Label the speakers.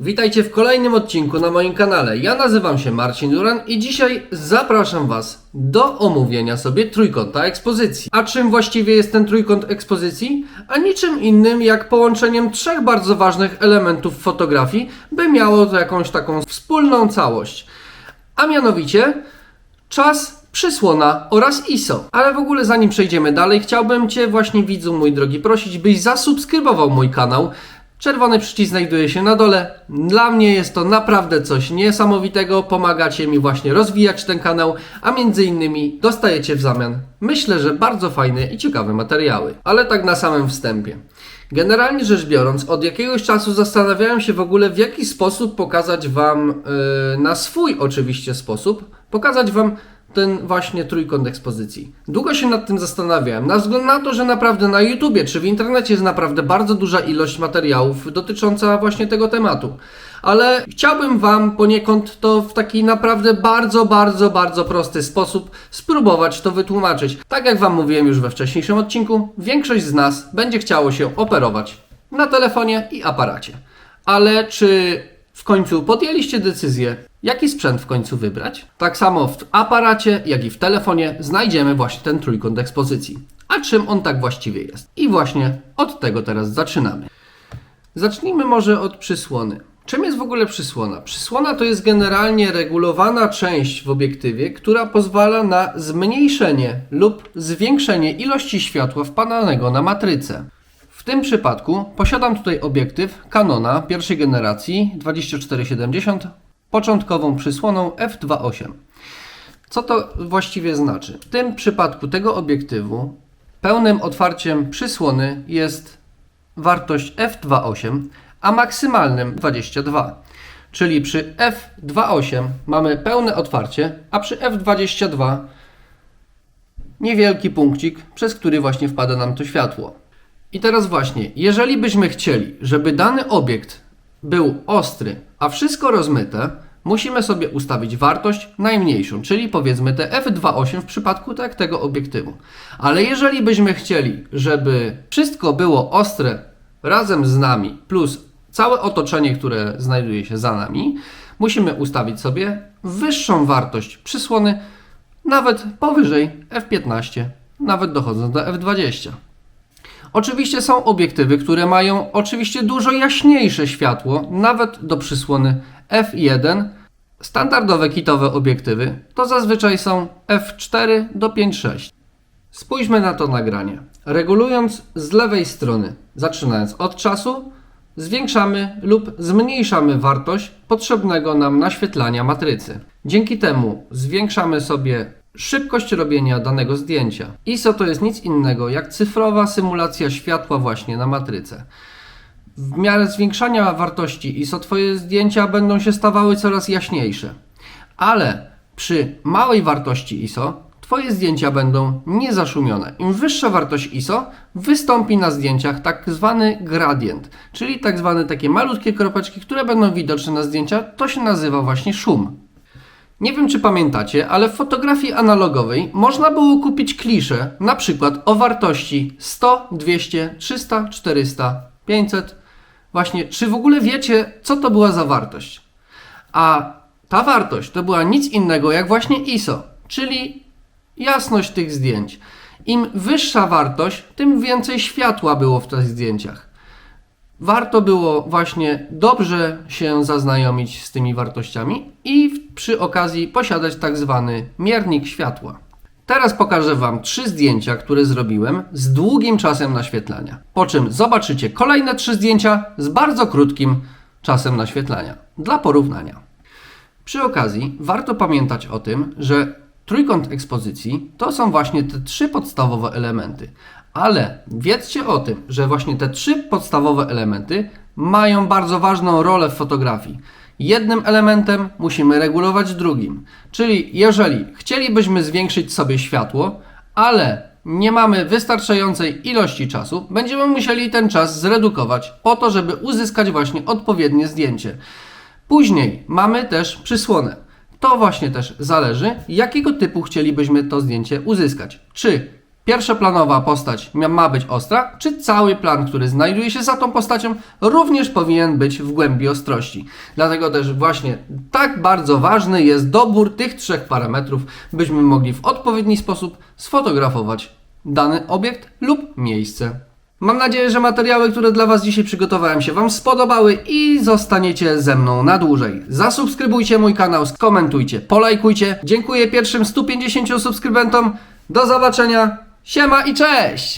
Speaker 1: Witajcie w kolejnym odcinku na moim kanale. Ja nazywam się Marcin Duran i dzisiaj zapraszam Was do omówienia sobie trójkąta ekspozycji. A czym właściwie jest ten trójkąt ekspozycji? A niczym innym jak połączeniem trzech bardzo ważnych elementów fotografii, by miało to jakąś taką wspólną całość. A mianowicie czas, przysłona oraz ISO. Ale w ogóle zanim przejdziemy dalej, chciałbym Cię właśnie widzu mój drogi prosić, byś zasubskrybował mój kanał. Czerwony przycisk znajduje się na dole. Dla mnie jest to naprawdę coś niesamowitego. Pomagacie mi właśnie rozwijać ten kanał, a między innymi dostajecie w zamian, myślę, że bardzo fajne i ciekawe materiały. Ale tak na samym wstępie. Generalnie rzecz biorąc, od jakiegoś czasu zastanawiałem się w ogóle, w jaki sposób pokazać Wam, yy, na swój oczywiście sposób, pokazać Wam ten właśnie trójkąt ekspozycji. Długo się nad tym zastanawiałem, na względu na to, że naprawdę na YouTubie czy w internecie jest naprawdę bardzo duża ilość materiałów dotycząca właśnie tego tematu. Ale chciałbym Wam poniekąd to w taki naprawdę bardzo, bardzo, bardzo prosty sposób spróbować to wytłumaczyć. Tak jak Wam mówiłem już we wcześniejszym odcinku, większość z nas będzie chciało się operować na telefonie i aparacie. Ale czy w końcu podjęliście decyzję, jaki sprzęt w końcu wybrać? Tak samo w aparacie, jak i w telefonie znajdziemy właśnie ten trójkąt ekspozycji. A czym on tak właściwie jest? I właśnie od tego teraz zaczynamy. Zacznijmy może od przysłony. Czym jest w ogóle przysłona? Przysłona to jest generalnie regulowana część w obiektywie, która pozwala na zmniejszenie lub zwiększenie ilości światła wpadanego na matrycę. W tym przypadku posiadam tutaj obiektyw Canona pierwszej generacji 2470 początkową przysłoną f2.8. Co to właściwie znaczy? W tym przypadku tego obiektywu pełnym otwarciem przysłony jest wartość f2.8, a maksymalnym 22. Czyli przy f2.8 mamy pełne otwarcie, a przy f22 niewielki punkcik, przez który właśnie wpada nam to światło. I teraz właśnie, jeżeli byśmy chcieli, żeby dany obiekt był ostry, a wszystko rozmyte, musimy sobie ustawić wartość najmniejszą, czyli powiedzmy te f2.8 w przypadku tak tego obiektywu. Ale jeżeli byśmy chcieli, żeby wszystko było ostre razem z nami, plus całe otoczenie, które znajduje się za nami, musimy ustawić sobie wyższą wartość przysłony, nawet powyżej f15, nawet dochodząc do f20. Oczywiście są obiektywy, które mają oczywiście dużo jaśniejsze światło, nawet do przysłony f1. Standardowe kitowe obiektywy to zazwyczaj są f4 do 5.6. Spójrzmy na to nagranie. Regulując z lewej strony, zaczynając od czasu, zwiększamy lub zmniejszamy wartość potrzebnego nam naświetlania matrycy. Dzięki temu zwiększamy sobie szybkość robienia danego zdjęcia. ISO to jest nic innego jak cyfrowa symulacja światła właśnie na matrycę. W miarę zwiększania wartości ISO Twoje zdjęcia będą się stawały coraz jaśniejsze. Ale przy małej wartości ISO Twoje zdjęcia będą niezaszumione. Im wyższa wartość ISO, wystąpi na zdjęciach tak zwany gradient, czyli tak zwane takie malutkie kropeczki, które będą widoczne na zdjęciach. To się nazywa właśnie szum. Nie wiem, czy pamiętacie, ale w fotografii analogowej można było kupić klisze, na przykład o wartości 100, 200, 300, 400, 500. Właśnie, czy w ogóle wiecie, co to była za wartość? A ta wartość to była nic innego jak właśnie ISO, czyli jasność tych zdjęć. Im wyższa wartość, tym więcej światła było w tych zdjęciach. Warto było właśnie dobrze się zaznajomić z tymi wartościami i przy okazji posiadać tak zwany miernik światła. Teraz pokażę Wam trzy zdjęcia, które zrobiłem z długim czasem naświetlania. Po czym zobaczycie kolejne trzy zdjęcia z bardzo krótkim czasem naświetlania. Dla porównania. Przy okazji warto pamiętać o tym, że trójkąt ekspozycji to są właśnie te trzy podstawowe elementy. Ale wiedzcie o tym, że właśnie te trzy podstawowe elementy mają bardzo ważną rolę w fotografii. Jednym elementem musimy regulować drugim. Czyli jeżeli chcielibyśmy zwiększyć sobie światło, ale nie mamy wystarczającej ilości czasu, będziemy musieli ten czas zredukować po to, żeby uzyskać właśnie odpowiednie zdjęcie. Później mamy też przysłonę. To właśnie też zależy, jakiego typu chcielibyśmy to zdjęcie uzyskać. Czy pierwszoplanowa postać ma być ostra, czy cały plan, który znajduje się za tą postacią, również powinien być w głębi ostrości. Dlatego też właśnie tak bardzo ważny jest dobór tych trzech parametrów, byśmy mogli w odpowiedni sposób sfotografować dany obiekt lub miejsce. Mam nadzieję, że materiały, które dla Was dzisiaj przygotowałem się Wam spodobały i zostaniecie ze mną na dłużej. Zasubskrybujcie mój kanał, skomentujcie, polajkujcie. Dziękuję pierwszym 150 subskrybentom. Do zobaczenia. Siema i cześć!